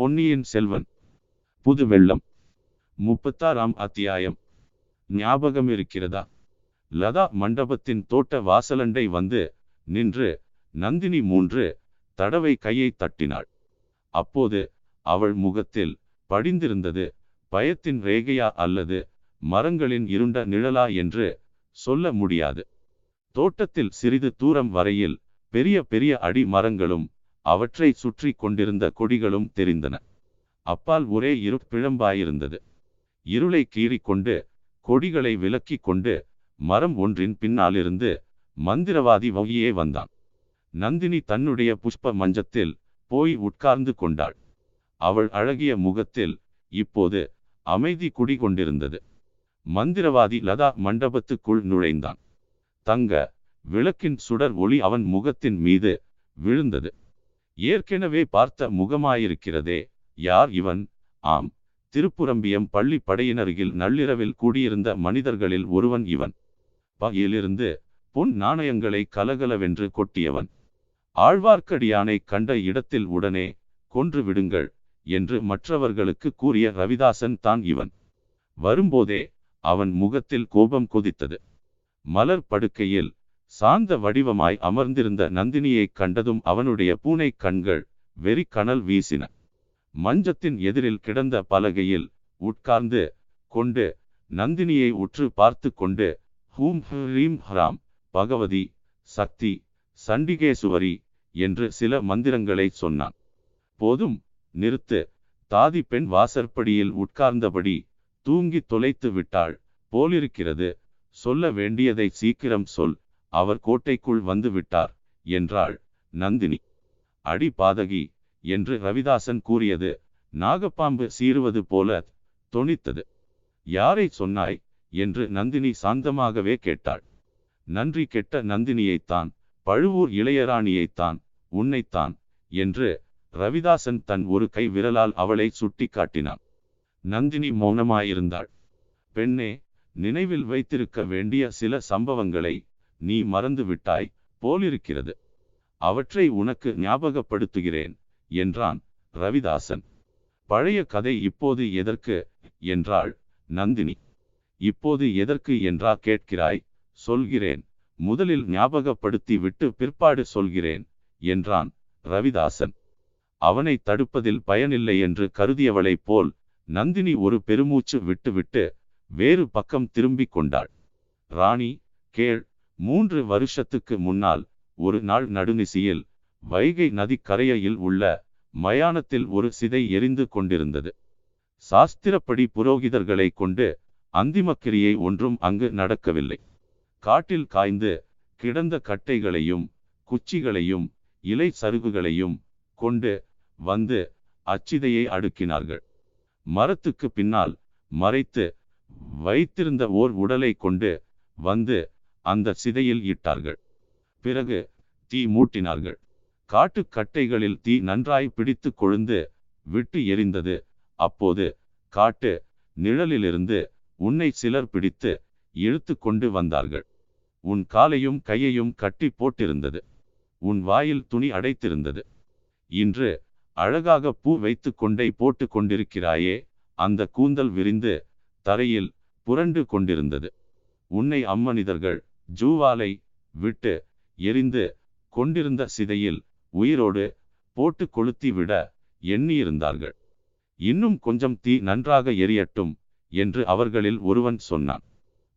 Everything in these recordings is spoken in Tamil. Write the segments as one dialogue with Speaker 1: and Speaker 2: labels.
Speaker 1: பொன்னியின் செல்வன். புது வெள்ளம். முப்பத்தாறாம் அத்தியாயம். ஞாபகம் இருக்கிறதா? லதா மண்டபத்தின் தோட்ட வாசலண்டை வந்து நின்று நந்தினி மூன்று தடவை கையை தட்டினாள். அப்போது அவள் முகத்தில் படிந்திருந்தது பயத்தின் ரேகையா அல்லது மரங்களின் இருண்ட நிழலா என்று சொல்ல முடியாது. தோட்டத்தில் சிறிது தூரம் வரையில் பெரிய பெரிய அடி மரங்களும் அவற்றை சுற்றி கொண்டிருந்த கொடிகளும் தெரிந்தன. அப்பால் ஒரே இரு பிழம்பாயிருந்தது. இருளை கீறிக்கொண்டு கொடிகளை விலக்கி கொண்டு மரம் ஒன்றின் பின்னாலிருந்து மந்திரவாதி வகியே வந்தான். நந்தினி தன்னுடைய புஷ்ப மஞ்சத்தில் போய் உட்கார்ந்து கொண்டாள். அவள் அழகிய முகத்தில் இப்போது அமைதி குடிகொண்டிருந்தது. மந்திரவாதி லதா மண்டபத்துக்குள் நுழைந்தான். தங்க விளக்கின் சுடர் ஒளி அவன் முகத்தின் மீது விழுந்தது. ஏற்கனவே பார்த்த முகமாயிருக்கிறதே யார் இவன்? ஆம் திருப்புரம்பியம் பள்ளி படையினருகில் நள்ளிரவில் கூடியிருந்த மனிதர்களில் ஒருவன் இவன். பகையிலிருந்து பொன் நாணயங்களை கலகலவென்று கொட்டியவன். ஆழ்வார்க்கடியானை கண்ட இடத்தில் உடனே கொன்று விடுங்கள் என்று மற்றவர்களுக்கு கூறிய ரவிதாசன் தான் இவன். வரும்போதே அவன் முகத்தில் கோபம் கொதித்தது. மலர் படுக்கையில் சாந்த வடிவமாய் அமர்ந்திருந்த நந்தினியைக் கண்டதும் அவனுடைய பூனை கண்கள் வெறி கணல் வீசின. மஞ்சத்தின் எதிரில் கிடந்த பலகையில் உட்கார்ந்து கொண்டு நந்தினியை உற்று பார்த்து கொண்டு ஹூம் ஹ்ரீம் ஹராம் பகவதி சக்தி சண்டிகேசுவரி என்று சில மந்திரங்களை சொன்னான். போதும் நிறுத்து. தாதி பெண் வாசற்படியில் உட்கார்ந்தபடி தூங்கி தொலைத்து விட்டாள் போலிருக்கிறது. சொல்ல வேண்டியதை சீக்கிரம் சொல். அவர் கோட்டைக்குள் வந்து விட்டார் என்றாள் நந்தினி. அடி பாதகி என்று ரவிதாசன் கூறியது நாகப்பாம்பு சீறுவது போல தொனித்தது. யாரை சொன்னாய்? என்று நந்தினி சாந்தமாகவே கேட்டாள். நன்றி கெட்ட நந்தினியைத்தான் பழுவூர் இளையராணியைத்தான் உன்னைத்தான் என்று ரவிதாசன் தன் ஒரு கை விரலால் அவளை சுட்டி காட்டினான் நந்தினி மௌனமாயிருந்தாள். பெண்ணே நினைவில் வைத்திருக்க வேண்டிய சில சம்பவங்களை நீ மறந்து விட்டாய் போலிருக்கிறது. அவற்றை உனக்கு ஞாபகப்படுத்துகிறேன் என்றான் ரவிதாசன். பழைய கதை இப்போது எதற்கு என்றாள் நந்தினி. இப்போது எதற்கு என்றா கேட்கிறாய் சொல்கிறேன் முதலில் ஞாபகப்படுத்தி விட்டு பிற்பாடு சொல்கிறேன் என்றான் ரவிதாசன். அவனை தடுப்பதில் பயனில்லை என்று கருதியவளைப் போல் நந்தினி ஒரு பெருமூச்சு விட்டுவிட்டு வேறு பக்கம் திரும்பிக் கொண்டாள். ராணி கேள் மூன்று வருஷத்துக்கு முன்னால் ஒரு நாள் நடுநிசியில் வைகை நதி கரையில் உள்ள மயானத்தில் ஒரு சிதை எரிந்து கொண்டிருந்தது. சாஸ்திரப்படி புரோகிதர்களை கொண்டு அந்திமக்கிரியை ஒன்றும் அங்கு நடக்கவில்லை. காட்டில் காய்ந்து கிடந்த கட்டைகளையும் குச்சிகளையும் இலை சருகுகளையும் கொண்டு வந்து அச்சிதையை அடுக்கினார்கள். மரத்துக்கு பின்னால் மறைத்து வைத்திருந்த ஓர் உடலை கொண்டு வந்து அந்த சிதையில் இட்டார்கள். பிறகு தீ மூட்டினார்கள். காட்டு கட்டைகளில் தீ நன்றாய் பிடித்து கொழுந்து விட்டு எரிந்தது. அப்போது காட்டு நிழலிலிருந்து உன்னை சிலர் பிடித்து இழுத்து கொண்டு வந்தார்கள். உன் காலையும் கையையும் கட்டி போட்டிருந்தது. உன் வாயில் துணி அடைத்திருந்தது. இன்று அழகாக பூ வைத்து கொண்டை போட்டு கொண்டிருக்கிறாயே. அந்த கூந்தல் விரிந்து தரையில் புரண்டு கொண்டிருந்தது. உன்னை அம்மனிதர்கள் ஜூவாலை விட்டு எரிந்து கொண்டிருந்த சிதையில் உயிரோடு போட்டு கொளுத்தி விட எண்ணியிருந்தார்கள். இன்னும் கொஞ்சம் தீ நன்றாக எரியட்டும் என்று அவர்களில் ஒருவன் சொன்னான்.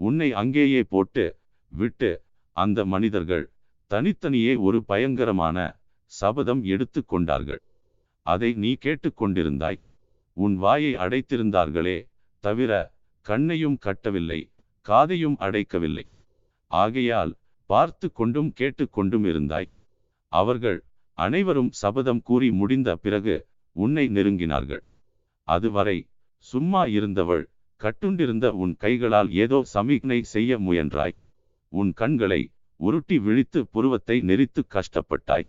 Speaker 1: உன்னை அங்கேயே போட்டு விட்டு அந்த மனிதர்கள் தனித்தனியே ஒரு பயங்கரமான சபதம் எடுத்து கொண்டார்கள். அதை நீ கேட்டுக்கொண்டிருந்தாய் உன் வாயை அடைத்திருந்தார்களே தவிர கண்ணையும் கட்டவில்லை காதையும் அடைக்கவில்லை. ஆகையால் பார்த்து கொண்டும் கேட்டுக்கொண்டும் இருந்தாய். அவர்கள் அனைவரும் சபதம் கூறி முடிந்த பிறகு உன்னை நெருங்கினார்கள். அதுவரை சும்மா இருந்தவள் கட்டுண்டிருந்த உன் கைகளால் ஏதோ சமிக்னை செய்ய முயன்றாய். உன் கண்களை உருட்டி விழித்து புருவத்தை நெறித்து கஷ்டப்பட்டாய்.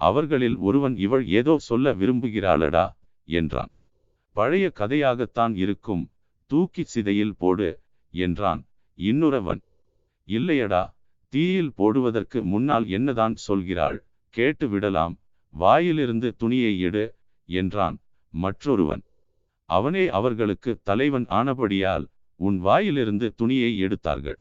Speaker 1: அவர்களில் ஒருவன் இவள் ஏதோ சொல்ல விரும்புகிறாளடா என்றான். பழைய கதையாகத்தான் இருக்கும் தூக்கி சிதையில் போடு என்றான் இன்னொருவன். இல்லையடா தீயில் போடுவதற்கு முன்னால் என்னதான் சொல்கிறாள்? கேட்டு விடலாம். வாயிலிருந்து துணியை எடு என்றான் மற்றொருவன். அவனே அவர்களுக்கு தலைவன் ஆனபடியால் உன் வாயிலிருந்து துணியை எடுத்தார்கள்.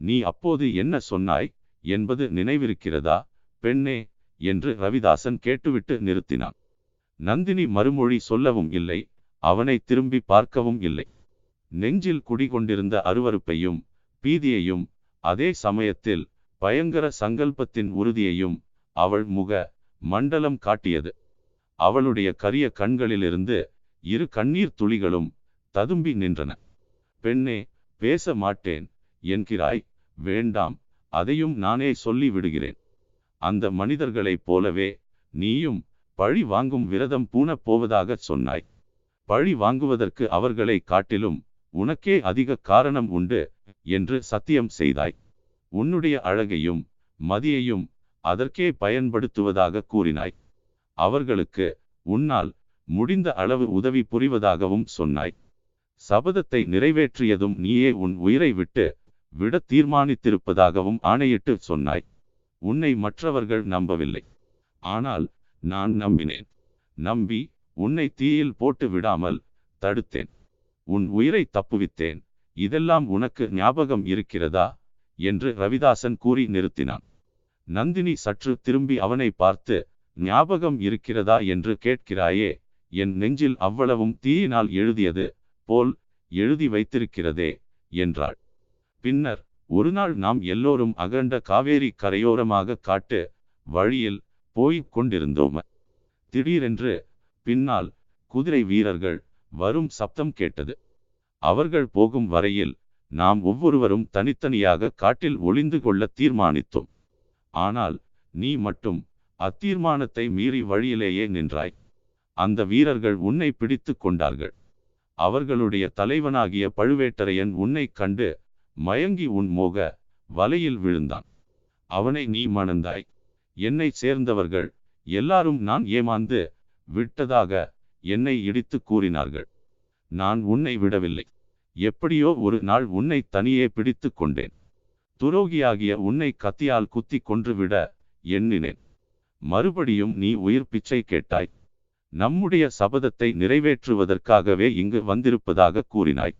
Speaker 1: நீ அப்போது என்ன சொன்னாய்? என்பது நினைவிருக்கிறதா? பெண்ணே என்று ரவிதாசன் கேட்டுவிட்டு நிறுத்தினான். நந்தினி மறுமொழி சொல்லவும் இல்லை அவனை திரும்பி பார்க்கவும் இல்லை. நெஞ்சில் குடிகொண்டிருந்த அருவருப்பையும் பீதியையும் அதே சமயத்தில் பயங்கர சங்கல்பத்தின் உறுதியையும் அவள் முக மண்டலம் காட்டியது. அவளுடைய கரிய கண்களிலிருந்து இரு கண்ணீர் துளிகளும் ததும்பி நின்றன. பெண்ணே பேச மாட்டேன் என்கிறாய். வேண்டாம் அதையும் நானே சொல்லி விடுகிறேன். அந்த மனிதர்களைப் போலவே நீயும் பழி வாங்கும் விரதம் பூணப் போவதாகச் சொன்னாய். பழி வாங்குவதற்கு அவர்களை காட்டிலும் உனக்கே அதிக காரணம் உண்டு. என்று சத்தியம் செய்தாய். உன்னுடைய அழகையும் மதியையும் அதற்கே பயன்படுத்துவதாக கூறினாய். அவர்களுக்கு உன்னால் முடிந்த அளவு உதவி புரிவதாகவும் சொன்னாய். சபதத்தை நிறைவேற்றியதும் நீயே உன் உயிரை விட்டு விட தீர்மானித்திருப்பதாகவும் ஆணையிட்டு சொன்னாய். உன்னை மற்றவர்கள் நம்பவில்லை. ஆனால் நான் நம்பினேன். நம்பி உன்னை தீயில் போட்டு விடாமல் தடுத்தேன். உன் உயிரை தப்புவித்தேன். இதெல்லாம் உனக்கு ஞாபகம் இருக்கிறதா? என்று ரவிதாசன் கூறி நிறுத்தினான். நந்தினி சற்று திரும்பி அவனை பார்த்து ஞாபகம் இருக்கிறதா என்று கேட்கிறாயே என் நெஞ்சில் அவ்வளவும் தீயினால் எழுதியது போல் எழுதி வைத்திருக்கிறதே என்றாள். பின்னர் ஒரு நாள் நாம் எல்லோரும் அகண்ட காவேரி கரையோரமாக காட்டு வழியில் போய்க் கொண்டிருந்தோம். திடீரென்று பின்னால் குதிரை வீரர்கள் வரும் சப்தம் கேட்டது. அவர்கள் போகும் வரையில் நாம் ஒவ்வொருவரும் தனித்தனியாக காட்டில் ஒளிந்து கொள்ள தீர்மானித்தோம். ஆனால் நீ மட்டும் அத்தீர்மானத்தை மீறி வழியிலேயே நின்றாய். அந்த வீரர்கள் உன்னை பிடித்து கொண்டார்கள். அவர்களுடைய தலைவனாகிய பழுவேட்டரையன் உன்னை கண்டு மயங்கி உன் மோக வலையில் விழுந்தான். அவனை நீ மணந்தாய். என்னை சேர்ந்தவர்கள் எல்லாரும் நான் ஏமாந்து விட்டதாக என்னை இடித்து கூறினார்கள். நான் உன்னை விடவில்லை. எப்படியோ ஒரு நாள் உன்னை தனியே பிடித்து கொண்டேன். துரோகியாகிய உன்னை கத்தியால் குத்தி கொன்றுவிட எண்ணினேன். மறுபடியும் நீ உயிர் பிச்சை கேட்டாய். நம்முடைய சபதத்தை நிறைவேற்றுவதற்காகவே இங்கு வந்திருப்பதாக கூறினாய்.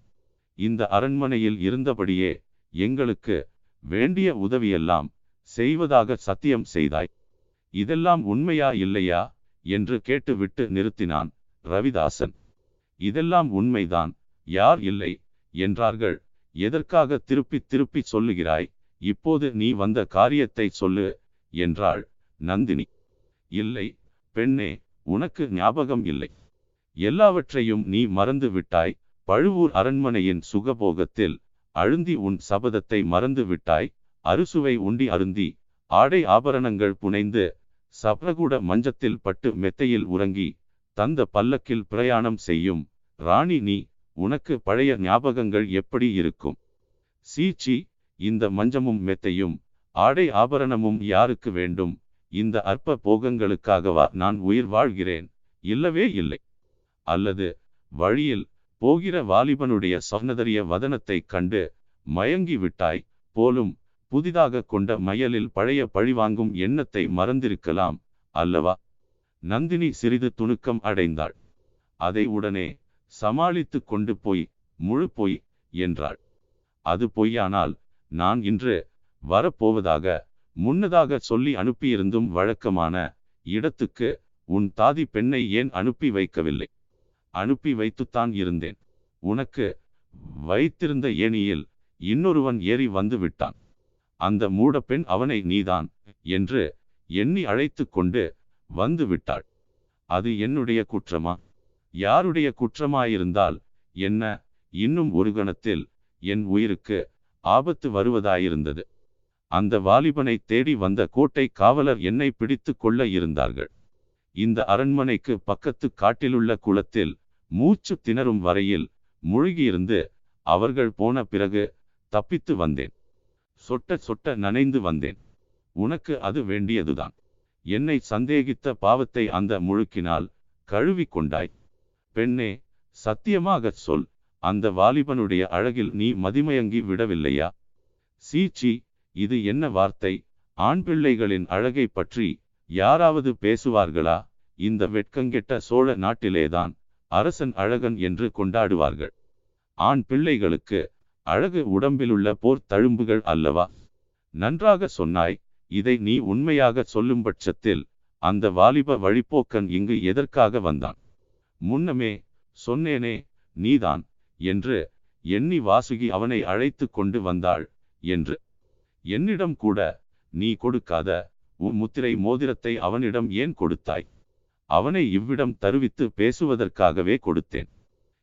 Speaker 1: இந்த அரண்மனையில் இருந்தபடியே எங்களுக்கு வேண்டிய உதவியெல்லாம் செய்வதாக சத்தியம் செய்தாய். இதெல்லாம் உண்மையா இல்லையா என்று கேட்டுவிட்டு நிறுத்தினான் ரவிதாசன். இதெல்லாம் உண்மைதான் யார் இல்லை என்றார்கள். எதற்காக திருப்பி திருப்பி சொல்லுகிறாய்? இப்போது நீ வந்த காரியத்தை சொல்லு என்றாள் நந்தினி. இல்லை பெண்ணே உனக்கு ஞாபகம் இல்லை. எல்லாவற்றையும் நீ மறந்து விட்டாய். பழுவூர் அரண்மனையின் சுகபோகத்தில் அழுந்தி உன் சபதத்தை மறந்து விட்டாய். அறுசுவை உண்டி அருந்தி ஆடை ஆபரணங்கள் புனைந்து சப்ரகுட மஞ்சத்தில் பட்டு மெத்தையில் உறங்கி தந்த பல்லக்கில் பிரயாணம் செய்யும் ராணி நீ உனக்கு பழைய ஞாபகங்கள் எப்படி இருக்கும்? சீச்சி இந்த மஞ்சமும் மெத்தையும் ஆடை ஆபரணமும் யாருக்கு வேண்டும்? இந்த அற்ப போகங்களுக்காகவா நான் உயிர் வாழ்கிறேன். இல்லவே இல்லை. அல்லது வழியில் போகிற வாலிபனுடைய சௌனதரிய வதனத்தைக் கண்டு மயங்கி விட்டாய் போலும் புதிதாக கொண்ட மயலில் பழைய பழிவாங்கும் எண்ணத்தை மறந்திருக்கலாம் அல்லவா? நந்தினி சிறிது துணுக்கம் அடைந்தாள். அதை உடனே சமாளித்து கொண்டு போய் முழு பொய் என்றாள். அது பொய்யானால் நான் இன்று வரப்போவதாக முன்னதாக சொல்லி அனுப்பியிருந்தும் வழக்கமான இடத்துக்கு உன் தாதி பெண்ணை ஏன் அனுப்பி வைக்கவில்லை? அனுப்பி வைத்துத்தான் இருந்தேன். உனக்கு வைத்திருந்த ஏணியில் இன்னொருவன் ஏறி வந்து விட்டான். அந்த மூடப்பெண் அவனை நீதான் என்று எண்ணி அழைத்து கொண்டு வந்து விட்டாள். அது என்னுடைய குற்றமா? யாருடைய குற்றமாயிருந்தால் என்ன? இன்னும் ஒரு கணத்தில் என் உயிருக்கு ஆபத்து வருவதாயிருந்தது. அந்த வாலிபனை தேடி வந்த கோட்டை காவலர் என்னை பிடித்து கொள்ள இருந்தார்கள். இந்த அரண்மனைக்கு பக்கத்து காட்டிலுள்ள குளத்தில் மூச்சு திணறும் வரையில் முழுகியிருந்து அவர்கள் போன பிறகு தப்பித்து வந்தேன். சொட்ட சொட்ட நனைந்து வந்தேன். உனக்கு அது வேண்டியதுதான். என்னை சந்தேகித்த பாவத்தை அந்த முழுக்கினால் கழுவி கொண்டாய். பெண்ணே சத்தியமாகச் சொல். அந்த வாலிபனுடைய அழகில் நீ மதிமயங்கி விடவில்லையா? சீச்சி இது என்ன வார்த்தை? ஆண் பிள்ளைகளின் அழகை பற்றி யாராவது பேசுவார்களா? இந்த வெட்கங்கெட்ட சோழ நாட்டிலேதான் அரசன் அழகன் என்று கொண்டாடுவார்கள். ஆண் பிள்ளைகளுக்கு அழகு உடம்பிலுள்ள போர் தழும்புகள் அல்லவா? நன்றாக சொன்னாய் இதை நீ உண்மையாக சொல்லும் பட்சத்தில் அந்த வாலிப வழிப்போக்கன் இங்கு எதற்காக வந்தான்? முன்னமே சொன்னேனே நீதான் என்று எண்ணி வாசுகி அவனை அழைத்து கொண்டு வந்தாள் என்று. என்னிடம் கூட நீ கொடுக்காத உன் முத்திரை மோதிரத்தை அவனிடம் ஏன் கொடுத்தாய்? அவனை இவ்விடம் தருவித்து பேசுவதற்காகவே கொடுத்தேன்.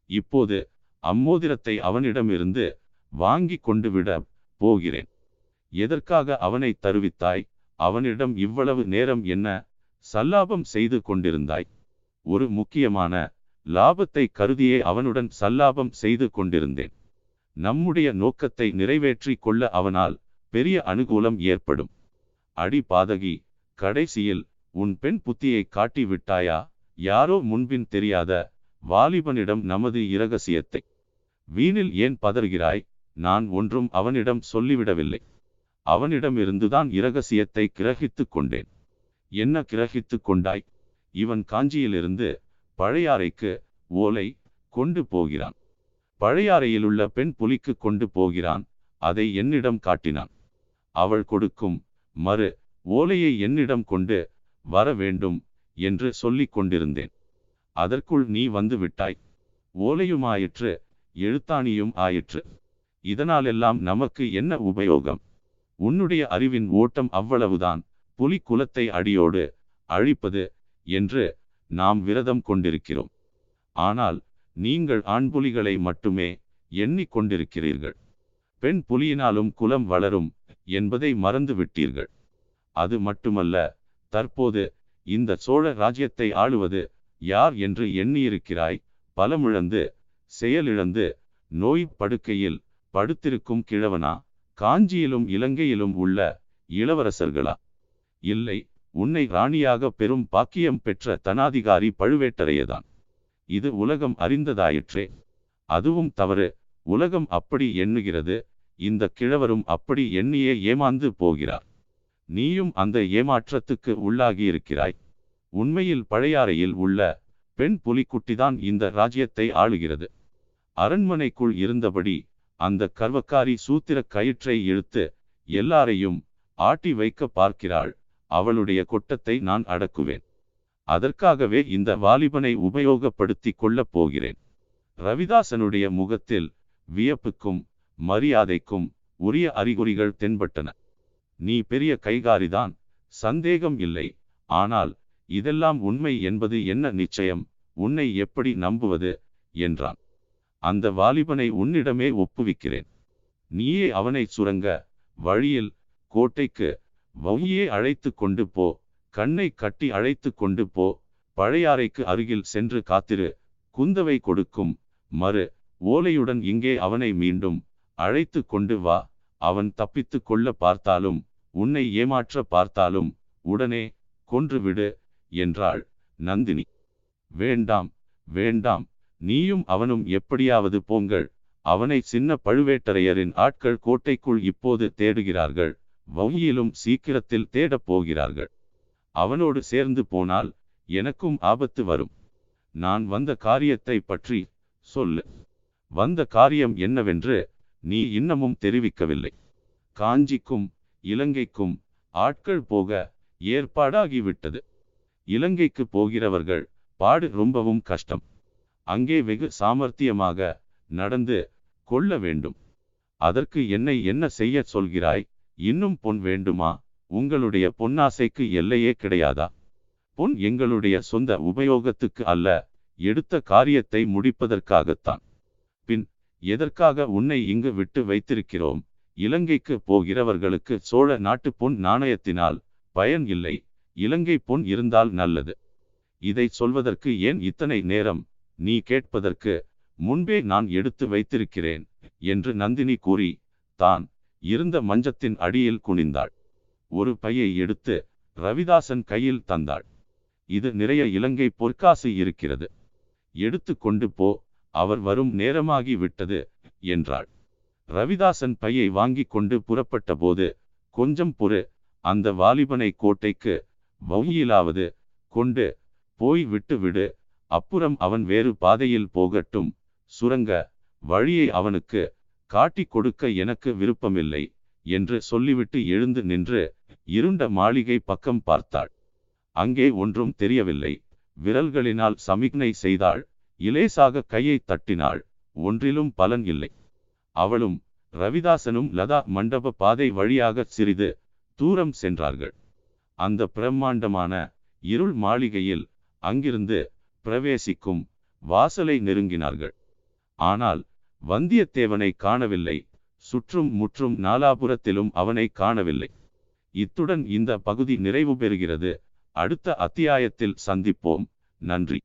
Speaker 1: இப்போது அம்மோதிரத்தை அவனிடமிருந்து வாங்கி கொண்டு விட போகிறேன். எதற்காக அவனை தருவித்தாய்? அவனிடம் இவ்வளவு நேரம் என்ன சல்லாபம் செய்து கொண்டிருந்தாய்? ஒரு முக்கியமான லாபத்தை கருதியே அவனுடன் சல்லாபம் செய்து கொண்டிருந்தேன். நம்முடைய நோக்கத்தை நிறைவேற்றி கொள்ள அவனால் பெரிய அனுகூலம் ஏற்படும். அடி பாதகி கடைசியில் உன் பெண் புத்தியை காட்டி விட்டாயா? யாரோ முன்பின் தெரியாத வாலிபனிடம் நமது இரகசியத்தை. வீணில் ஏன் பதறுகிறாய்? நான் ஒன்றும் அவனிடம் சொல்லிவிடவில்லை. அவனிடமிருந்துதான் இரகசியத்தை கிரகித்து கொண்டேன். என்ன கிரகித்து கொண்டாய்? இவன் காஞ்சியிலிருந்து பழையாறைக்கு ஓலை கொண்டு போகிறான். பழையாறையிலுள்ள பெண் புலிக்கு கொண்டு போகிறான். அதை என்னிடம் காட்டினான். அவள் கொடுக்கும் மறு ஓலையை என்னிடம் கொண்டு வர வேண்டும் என்று சொல்லிக் கொண்டிருந்தேன். அதற்குள் நீ வந்து விட்டாய். ஓலையுமாயிற்று எழுத்தாணியும் ஆயிற்று. இதனாலெல்லாம் நமக்கு என்ன உபயோகம்? உன்னுடைய அறிவின் ஓட்டம் அவ்வளவுதான். புலி குலத்தை அடியோடு அழிப்பது என்று நாம் விரதம் கொண்டிருக்கிறோம். ஆனால் நீங்கள் ஆண் புலிகளை மட்டுமே எண்ணிக் கொண்டிருக்கிறீர்கள் பெண் புலியினாலும் குலம் வளரும் என்பதை மறந்து விட்டீர்கள் அது மட்டுமல்ல தற்போது இந்த சோழ ராஜ்யத்தை ஆளுவது யார் என்று எண்ணியிருக்கிறாய்? பலமிழந்து செயலிழந்து நோய் படுக்கையில் படுத்திருக்கும் கிழவனா? காஞ்சியிலும் இலங்கையிலும் உள்ள இளவரசர்களா? இல்லை உன்னை ராணியாக பெரும் பாக்கியம் பெற்ற தனாதிகாரி பழுவேட்டரையதான். இது உலகம் அறிந்ததாயிற்றே. அதுவும் தவறு. உலகம் அப்படி எண்ணுகிறது. இந்த கிழவரும் அப்படி எண்ணியே ஏமாந்து போகிறார். நீயும் அந்த ஏமாற்றத்துக்கு உள்ளாகியிருக்கிறாய். உண்மையில் பழையாறையில் உள்ள பெண் புலிக்குட்டிதான் இந்த ராஜ்யத்தை ஆளுகிறது. அரண்மனைக்குள் இருந்தபடி அந்த கர்வக்காரி சூத்திர கயிற்றை இழுத்து எல்லாரையும் ஆட்டி வைக்க பார்க்கிறாள். அவளுடைய கொட்டத்தை நான் அடக்குவேன். அதற்காகவே இந்த வாலிபனை உபயோகப்படுத்தி கொள்ளப் போகிறேன். ரவிதாசனுடைய முகத்தில் வியப்புக்கும் மரியாதைக்கும் உரிய அறிகுறிகள் தென்பட்டன. நீ பெரிய கைகாரிதான் சந்தேகம் இல்லை. ஆனால் இதெல்லாம் உண்மை என்பது என்ன நிச்சயம்? உன்னை எப்படி நம்புவது? என்றான். அந்த வாலிபனை உன்னிடமே ஒப்புவிக்கிறேன். நீயே அவனை சுரங்க வழியில் கோட்டைக்கு வௌயே அழைத்து கொண்டு போ. கண்ணை கட்டி அழைத்து கொண்டு போ. பழையாறைக்கு அருகில் சென்று காத்திரு. குந்தவை கொடுக்கும். மறு. ஓலையுடன் இங்கே அவனை மீண்டும் அழைத்து கொண்டு வா. அவன் தப்பித்து கொள்ள பார்த்தாலும் உன்னை ஏமாற்ற பார்த்தாலும் உடனே கொன்றுவிடு என்றாள் நந்தினி. வேண்டாம் வேண்டாம். நீயும் அவனும் எப்படியாவது போங்கள். அவனை சின்ன பழுவேட்டரையரின் ஆட்கள் கோட்டைக்குள் இப்போது தேடுகிறார்கள். வவுயிலும் சீக்கிரத்தில் தேடப் போகிறார்கள். அவனோடு சேர்ந்து போனால் எனக்கும் ஆபத்து வரும். நான் வந்த காரியத்தை பற்றி சொல்லு. வந்த காரியம் என்னவென்று நீ இன்னமும் தெரிவிக்கவில்லை. காஞ்சிக்கும் இலங்கைக்கும் ஆட்கள் போக ஏற்பாடாகிவிட்டது. இலங்கைக்கு போகிறவர்கள் பாடு ரொம்பவும் கஷ்டம். அங்கே வெகு சாமர்த்தியமாக நடந்து கொள்ள வேண்டும். அதற்கு என்னை என்ன செய்ய சொல்கிறாய்? இன்னும் பொன் வேண்டுமா? உங்களுடைய பொன்னாசைக்கு எல்லையே கிடையாதா? பொன் எங்களுடைய சொந்த உபயோகத்துக்கு அல்ல எடுத்த காரியத்தை முடிப்பதற்காகத்தான். பின் எதற்காக உன்னை இங்கு விட்டு வைத்திருக்கிறோம்? இலங்கைக்கு போகிறவர்களுக்கு சோழ நாட்டு பொன் நாணயத்தினால் பயன் இல்லை இலங்கை பொன் இருந்தால் நல்லது. இதை சொல்வதற்கு ஏன் இத்தனை நேரம்? நீ கேட்பதற்கு முன்பே நான் எடுத்து வைத்திருக்கிறேன் என்று நந்தினி கூறி தான் இருந்த மஞ்சத்தின் அடியில் குனிந்தாள். ஒரு பையை எடுத்து ரவிதாசன் கையில் தந்தாள். இது நிறைய இலங்கை பொற்காசு இருக்கிறது. எடுத்து கொண்டு போ அவர் வரும் நேரமாகி விட்டது என்றாள். ரவிதாசன் பையை வாங்கி கொண்டு புறப்பட்ட போது கொஞ்சம் பொறு அந்த வாலிபனை கோட்டைக்கு வௌயிலாவது கொண்டு போய் விட்டு விடு அப்புறம் அவன் வேறு பாதையில் போகட்டும் சுரங்க வழியை அவனுக்கு காட்டிக் கொடுக்க எனக்கு விருப்பமில்லை என்று சொல்லிவிட்டு எழுந்து நின்று இருண்ட மாளிகை பக்கம் பார்த்தாள். அங்கே ஒன்றும் தெரியவில்லை. விரல்களினால் சமிக்ஞை செய்தாள். இலேசாக கையை தட்டினாள். ஒன்றிலும் பலன் இல்லை. அவளும் ரவிதாசனும் லதா மண்டப பாதை வழியாக சிறிது தூரம் சென்றார்கள். அந்த பிரம்மாண்டமான இருள் மாளிகையில் அங்கிருந்து பிரவேசிக்கும் வாசலை நெருங்கினார்கள். ஆனால் வந்தியத்தேவனை காணவில்லை. சுற்றும் முற்றும் நாலாபுரத்திலும் அவனை காணவில்லை. இத்துடன் இந்த பகுதி நிறைவு பெறுகிறது அடுத்த அத்தியாயத்தில் சந்திப்போம். நன்றி.